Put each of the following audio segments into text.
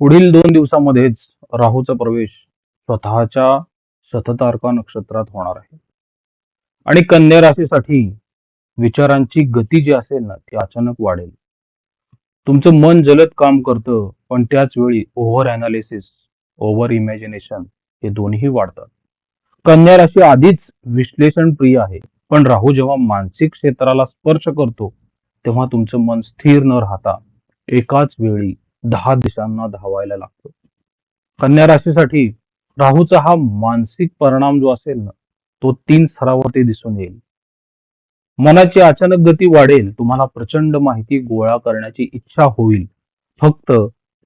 पुढील दोन दिवसामध्येच राहूचा प्रवेश स्वतःच्या शततारका नक्षत्रात होणार आहे. आणि कन्या राशीसाठी विचारांची गती जी असेल ना ती अचानक वाढेल. तुमचं मन जलद काम करतं पण त्याच वेळी ओव्हर अनालिसिस ओव्हर इमॅजिनेशन हे दोन्ही वाढतात. कन्या राशी आधीच विश्लेषण प्रिय आहे पण राहू जेव्हा मानसिक क्षेत्राला स्पर्श करतो तेव्हा तुमचं मन स्थिर न राहता एकाच वेळी दहा दिशांना धावायला लागतो. कन्या राशीसाठी राहूचा हा मानसिक परिणाम जो असेल ना तो तीन स्तरावरती दिसून येईल. मनाची अचानक गती वाढेल तुम्हाला प्रचंड माहिती गोळा करण्याची इच्छा होईल. फक्त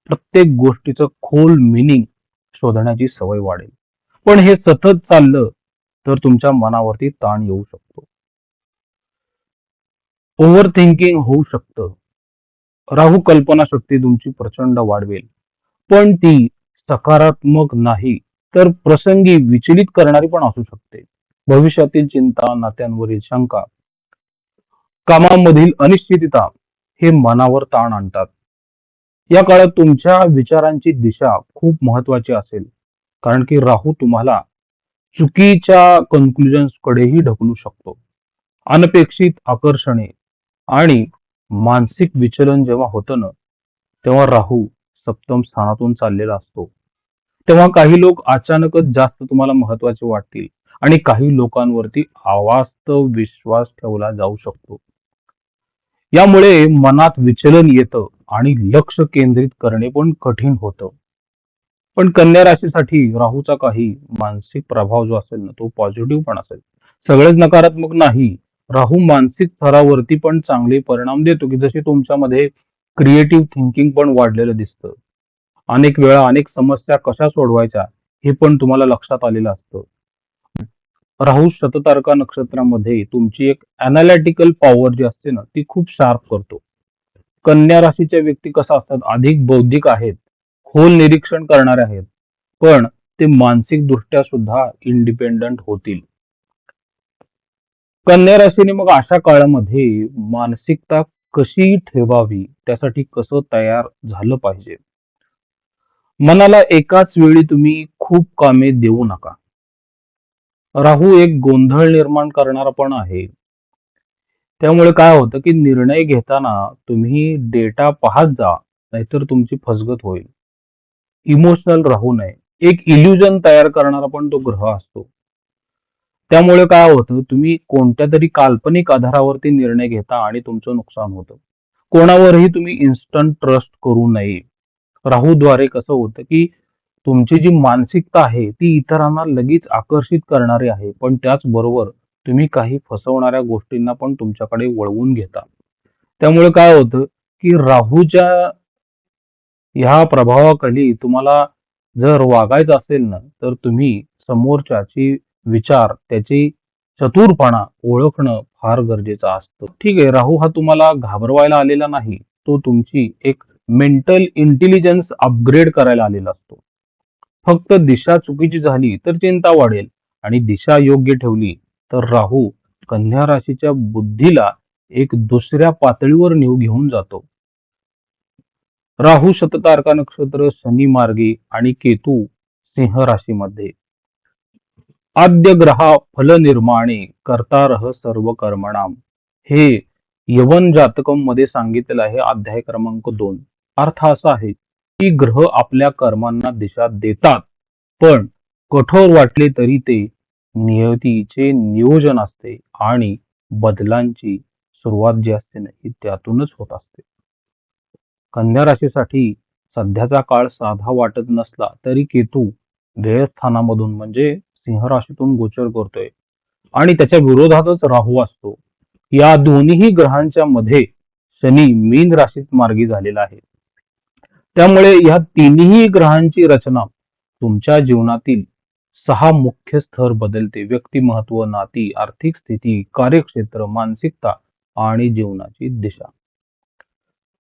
प्रत्येक गोष्टीचं खोल मिनिंग शोधण्याची सवय वाढेल. पण हे सतत चाललं तर तुमच्या मनावरती ताण येऊ शकतो. ओव्हर थिंकिंग होऊ शकतं. राहू कल्पना शक्ती तुमची प्रचंड वाढवेल. पण ती सकारात्मक नाही तर प्रसंगी विचलित करणारी पण असू शकते. भविष्यातील चिंता नात्यांवरील शंका कामामधील अनिश्चितता हे मनावर ताण आणतात. या काळात तुमच्या विचारांची दिशा खूप महत्वाची असेल कारण की राहू तुम्हाला चुकीच्या कन्क्लुजन्स कडेही ढकलू शकतो. अनपेक्षित आकर्षणे आणि मानसिक विचलन जेव्हा होतं ना तेव्हा राहू सप्तम स्थानातून चाललेला असतो. तेव्हा काही लोक अचानकच जास्त तुम्हाला महत्त्वाचे वाटतील आणि काही लोकांवरती अवास्तव विश्वास ठेवला जाऊ शकतो. यामुळे मनात विचलन येतं आणि लक्ष केंद्रित करणे पण कठीण होतं. पण कन्या राशीसाठी राहूचा काही मानसिक प्रभाव जो असेल ना तो पॉझिटिव्ह पण असेल. सगळेच नकारात्मक नाही राहू मानसिक स्तरावरती पण चांगले परिणाम देतो की जसे तुमच्यामध्ये क्रिएटिव्ह थिंकिंग पण वाढलेलं दिसतं. अनेक वेळा अनेक समस्या कशा सोडवायच्या हे पण तुम्हाला लक्षात आलेलं असतं. राहू शततारका नक्षत्रामध्ये तुमची एक अनालिटिकल पॉवर जी असते ना ती खूप शार्प करतो. कन्या राशीच्या व्यक्ती कसा असतात अधिक बौद्धिक आहेत खोल निरीक्षण करणारे आहेत पण ते मानसिक दृष्ट्या सुद्धा इंडिपेंडंट होतील. कन्या राशीने मग अशा काळामध्ये मानसिकता कशी ठेवावी? त्यासाठी कसं तयार झालं पाहिजे? मनाला एकाच वेळी तुम्ही खूप कामे देऊ नका. राहू एक गोंधळ निर्माण करणारा पण आहे. त्यामुळे काय होतं की निर्णय घेताना तुम्ही डेटा पाहत जा नाहीतर तुमची फसगत होईल. इमोशनल राहू नये. एक इल्युजन तयार करणारा पण तो ग्रह असतो. त्यामुळे काय होतं तुम्ही कोणत्या तरी काल्पनिक आधारावरती निर्णय घेता आणि तुमचं नुकसान होतं. कोणावरही तुम्ही इन्स्टंट ट्रस्ट करू नये. राहूद्वारे कसं होतं की तुमची जी मानसिकता आहे ती इतरांना लगेच आकर्षित करणारी आहे. पण त्याचबरोबर तुम्ही काही फसवणाऱ्या गोष्टींना पण तुमच्याकडे वळवून घेता. त्यामुळे काय होतं की राहूच्या ह्या प्रभावाखाली तुम्हाला जर वागायचं असेल ना तर तुम्ही समोरच्याची विचार त्याची चतुरपणा ओळखणं फार गरजेचं असतं. ठीक आहे राहू हा तुम्हाला घाबरवायला आलेला नाही. तो तुमची एक मेंटल इंटेलिजन्स अपग्रेड करायला आलेला असतो. फक्त दिशा चुकीची झाली तर चिंता वाढेल आणि दिशा योग्य ठेवली तर राहू कन्या राशीच्या बुद्धीला एक दुसऱ्या पातळीवर नेऊ घेऊन जातो. राहू शततारका नक्षत्र शनी मार्गी आणि केतू सिंह राशीमध्ये. आद्य ग्रहा फल निर्माणे सर्व कर्मणाम हे यवन जातकममध्ये सांगितलेलं आहे अध्याय क्रमांक दोन. अर्थ असा आहे की ग्रह आपल्या कर्मांना दिशा देतात पण कठोर वाटले तरी ते नियतीचे नियोजन असते आणि बदलांची सुरुवात जी असते ना ही त्यातूनच होत असते. कन्या राशीसाठी सध्याचा काळ साधा वाटत नसला तरी केतू व्ययस्थानामधून म्हणजे सिंह राशीतून गोचर करतोय. आणि त्याच्या विरोधातच राहू असतो. या दोन्ही ग्रहांच्या मध्ये शनी मीन राशीत मार्गी झालेला आहे. त्यामुळे या तिन्ही ग्रहांची रचना तुमच्या जीवनातील सहा मुख्य स्तर बदलते. व्यक्तिमत्व नाती आर्थिक स्थिती कार्यक्षेत्र मानसिकता आणि जीवनाची दिशा.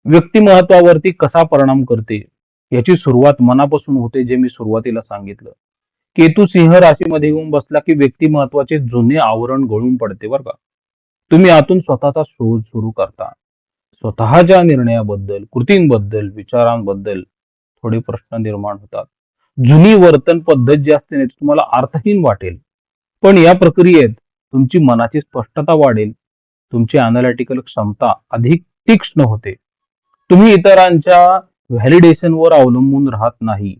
व्यक्तिमत्वावरती कसा परिणाम करते याची सुरुवात मनापासून होते जे मी सुरुवातीला सांगितलं. केतू सिंह राशीमध्ये येऊन बसला की व्यक्तिमत्वाचे जुने आवरण गळून पडते बरं का? तुम्ही आतून स्वतःचा शोध सुरू करता. स्वतःच्या निर्णयाबद्दल कृतींबद्दल विचारांबद्दल थोडे प्रश्न निर्माण होतात. जुनी वर्तन पद्धत जी असते ना तुम्हाला अर्थहीन वाटेल. पण या प्रक्रियेत तुमची मनाची स्पष्टता वाढेल. तुमची अनालिटिकल क्षमता अधिक तीक्ष्ण होते. तुम्ही इतरांच्या व्हॅलिडेशनवर अवलंबून राहत नाही.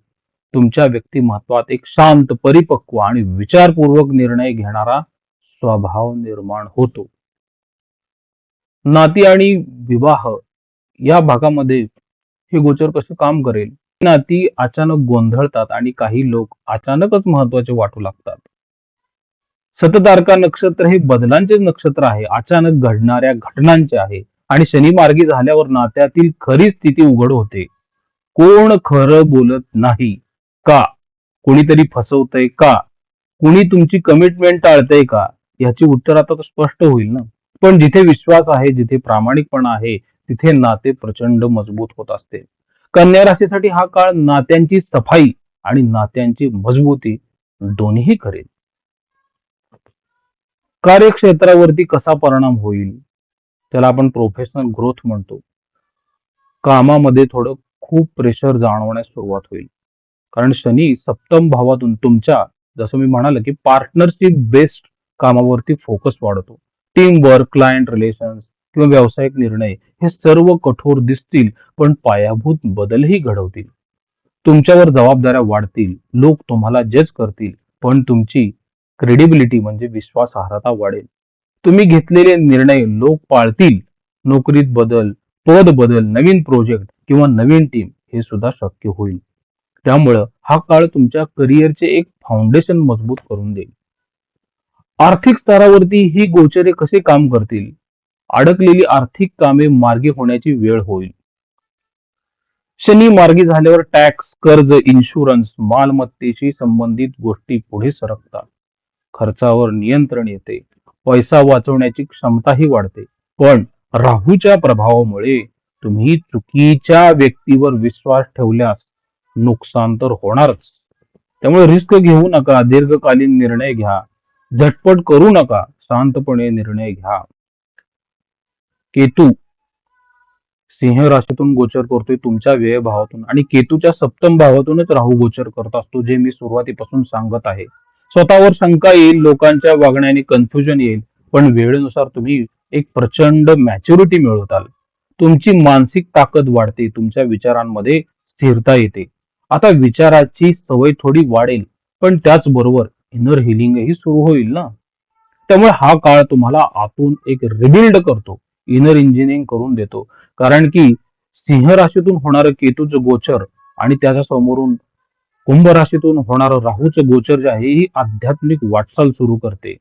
तुमच्या व्यक्तिमत्वात एक शांत परिपक्व आणि विचारपूर्वक निर्णय घेणारा स्वभाव निर्माण होतो. नाती आणि विवाह या भागामध्ये हे गोचर कसं काम करेल? नाती अचानक गोंधळतात आणि काही लोक अचानकच महत्त्वाचे वाटू लागतात. सततारका नक्षत्र हे बदलांचे नक्षत्र आहे. अचानक घडणाऱ्या घटनांचे आहे आणि शनी मार्गी झाल्यावर नात्यातील खरी स्थिती उघड होते. कोण खरं बोलत नाही. का? कोणीतरी फसवतंय का? कुणी तुमची कमिटमेंट टाळतंय का? याची उत्तर आता तर स्पष्ट होईल ना. पण जिथे विश्वास आहे जिथे प्रामाणिकपणा आहे तिथे नाते प्रचंड मजबूत होत असते. कन्या राशीसाठी हा काळ नात्यांची सफाई आणि नात्यांची मजबूती दोन्ही करेल. कार्यक्षेत्रावरती कसा परिणाम होईल? त्याला आपण प्रोफेशनल ग्रोथ म्हणतो. कामामध्ये थोडं खूप प्रेशर जाणवण्यास सुरुवात होईल. कारण शनी सप्तम भावातून तुमच्या जसं मी म्हणाल की पार्टनरशिप बेस्ड कामावरती फोकस वाढतो टीम वर्क क्लायंट रिलेशन किंवा व्यावसायिक निर्णय हे सर्व कठोर दिसतील पण पायाभूत बदलही घडवतील. तुमच्यावर जबाबदाऱ्या वाढतील लोक तुम्हाला जज करतील पण तुमची क्रेडिबिलिटी म्हणजे विश्वासार्हता वाढेल. तुम्ही घेतलेले निर्णय लोक पाळतील नोकरीत बदल पद बदल नवीन प्रोजेक्ट किंवा नवीन टीम हे सुद्धा शक्य होईल. त्यामुळं हा काळ तुमच्या करिअरचे एक फाउंडेशन मजबूत करून देईल. आर्थिक स्तरावरती ही गोचरे कसे काम करतील? अडकलेली आर्थिक कामे मार्गी होण्याची वेळ होईल. शनी मार्गी झाल्यावर टॅक्स कर्ज इन्शुरन्स मालमत्तेशी संबंधित गोष्टी पुढे सरकतात. खर्चावर नियंत्रण येते. पैसा वाचवण्याची क्षमताही वाढते. पण राहूच्या प्रभावामुळे तुम्ही चुकीच्या व्यक्तीवर विश्वास ठेवल्यास नुकसान तर होणारच. त्यामुळे रिस्क घेऊ नका दीर्घकालीन निर्णय घ्या. झटपट करू नका शांतपणे निर्णय घ्या. केतू सिंह राशीतून गोचर करतोय तुमच्या व्यय भावातून आणि केतूच्या सप्तम भावातूनच राहू गोचर करत असतो जे मी सुरुवातीपासून सांगत आहे. स्वतःवर शंका येईल लोकांच्या वागण्याने कन्फ्युजन येईल पण वेळेनुसार तुम्ही एक प्रचंड मॅच्युरिटी मिळवताल. तुमची मानसिक ताकद वाढते तुमच्या विचारांमध्ये स्थिरता येते. आता विचाराची सवय थोडी वाढेल पण त्याचबरोबर इनर हिलिंगही सुरू होईल ना? त्यामुळे हा काळ तुम्हाला आतून एक रिबिल्ड करतो इनर इंजिनिअरिंग करून देतो. कारण की सिंह राशीतून होणारं केतूचं गोचर आणि त्याच्या समोरून कुंभ राशीतून होणारं राहूचं गोचर जे आहे ही आध्यात्मिक वाटचाल सुरू करते.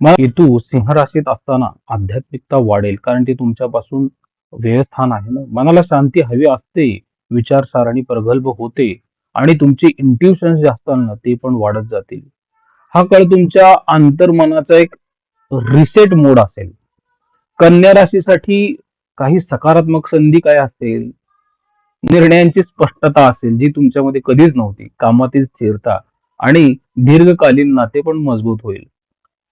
मग केतू सिंह राशीत असताना आध्यात्मिकता वाढेल कारण ते तुमच्यापासून व्यवस्थान आहे ना? मनाला शांती हवी असते विचारसारणी प्रगल्भ होते. आणि तुमचे इंट्युशन्स जे असतात ना ते पण वाढत जातील. हा काळ तुमच्या अंतर्मनाचा एक रिसेट मोड असेल. कन्या राशीसाठी काही सकारात्मक संधी काय असेल निर्णयांची स्पष्टता असेल जी तुमच्यामध्ये कधीच नव्हती. कामातील स्थिरता आणि दीर्घकालीन नाते पण मजबूत होईल.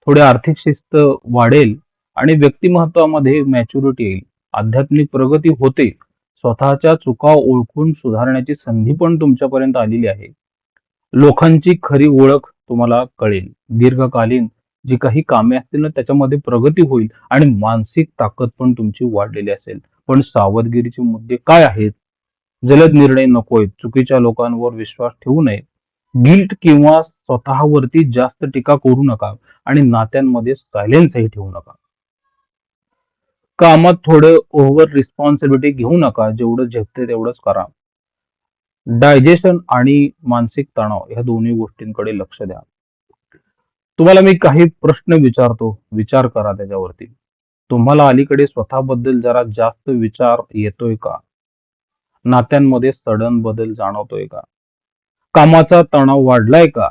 थोडे आर्थिक शिस्त वाढेल आणि व्यक्तिमत्वामध्ये मॅच्युरिटी येईल. आध्यात्मिक प्रगती होते. स्वतःच्या चुका ओळखून सुधारण्याची संधी पण तुमच्यापर्यंत आलेली आहे. लोकांची खरी ओळख तुम्हाला कळेल. दीर्घकालीन जी काही कामे असतील ना त्याच्यामध्ये प्रगती होईल आणि मानसिक ताकद पण तुमची वाढलेली असेल. पण सावधगिरीचे मुद्दे काय आहेत? जलद निर्णय नकोय चुकीच्या लोकांवर विश्वास ठेवू नये. गिल्ट किंवा स्वतःवरती जास्त टीका करू नका आणि नात्यांमध्ये सायलेन्सही ठेवू नका. कामात थोडं ओव्हर रिस्पॉन्सिबिलिटी घेऊ नका जेवढं झेपते तेवढंच करा. डायजेशन आणि मानसिक तणाव ह्या दोन्ही गोष्टींकडे लक्ष द्या. तुम्हाला मी काही प्रश्न विचारतो विचार करा त्याच्यावरती. तुम्हाला अलीकडे स्वतःबद्दल जरा जास्त विचार येतोय का? नात्यांमध्ये सडन बदल जाणवतोय का? कामाचा तणाव वाढलाय का?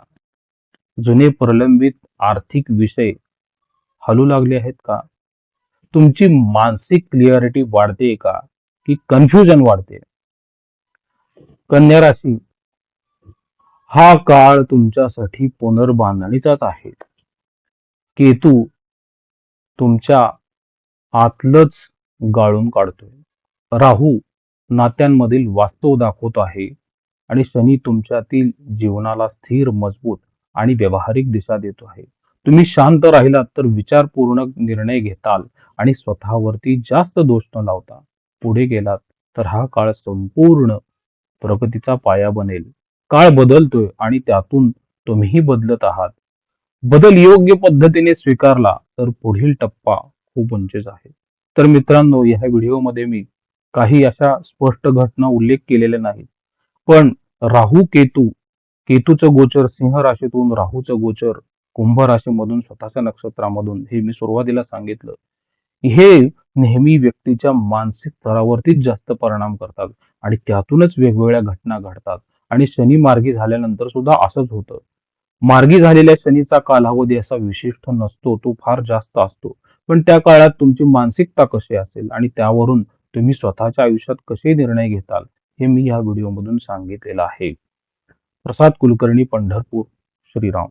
जुने प्रलंबित आर्थिक विषय हलू लागले आहेत का? तुमची मानसिक क्लिअरिटी वाढते का? की कन्फ्युजन वाढते? कन्या राशी हा काळ तुमच्यासाठी पुनर्बांधणीचाच आहे. केतू तुमच्या आतलंच गाळून काढतोय. राहू नात्यांमधील वास्तव दाखवत आहे आणि शनी तुमच्यातील जीवनाला स्थिर मजबूत आणि व्यावहारिक दिशा देतो आहे. तुम्ही शांत राहिलात तर विचारपूर्वक निर्णय घेताल आणि स्वतःवरती जास्त दोष न लावता पुढे गेलात तर हा काळ संपूर्ण प्रगतीचा पाया बनेल. काळ बदलतोय आणि त्यातून तुम्हीही बदलत आहात. बदल योग्य पद्धतीने स्वीकारला तर पुढील टप्पा खूप उंचेच आहे. तर मित्रांनो या व्हिडिओमध्ये मी काही अशा स्पष्ट घटना उल्लेख केलेल्या नाहीत. पण राहू केतू केतूचं गोचर सिंह राशीतून राहूचं गोचर कुंभ राशीमधून स्वतःच्या नक्षत्रामधून हे मी सुरुवातीला सांगितलं हे नेहमी व्यक्तीच्या मानसिक स्तरावरतीच जास्त परिणाम करतात आणि त्यातूनच वेगवेगळ्या घटना घडतात. आणि शनी मार्गी झाल्यानंतर सुद्धा असंच होतं. मार्गी झालेल्या शनीचा कालावधी असा विशिष्ट नसतो तो फार जास्त असतो. पण त्या काळात तुमची मानसिकता कशी असेल आणि त्यावरून तुम्ही स्वतःच्या आयुष्यात कसे निर्णय घेताल हे मी या व्हिडिओमधून सांगितलेलं आहे. प्रसाद कुलकर्णी पंढरपूर श्रीराम.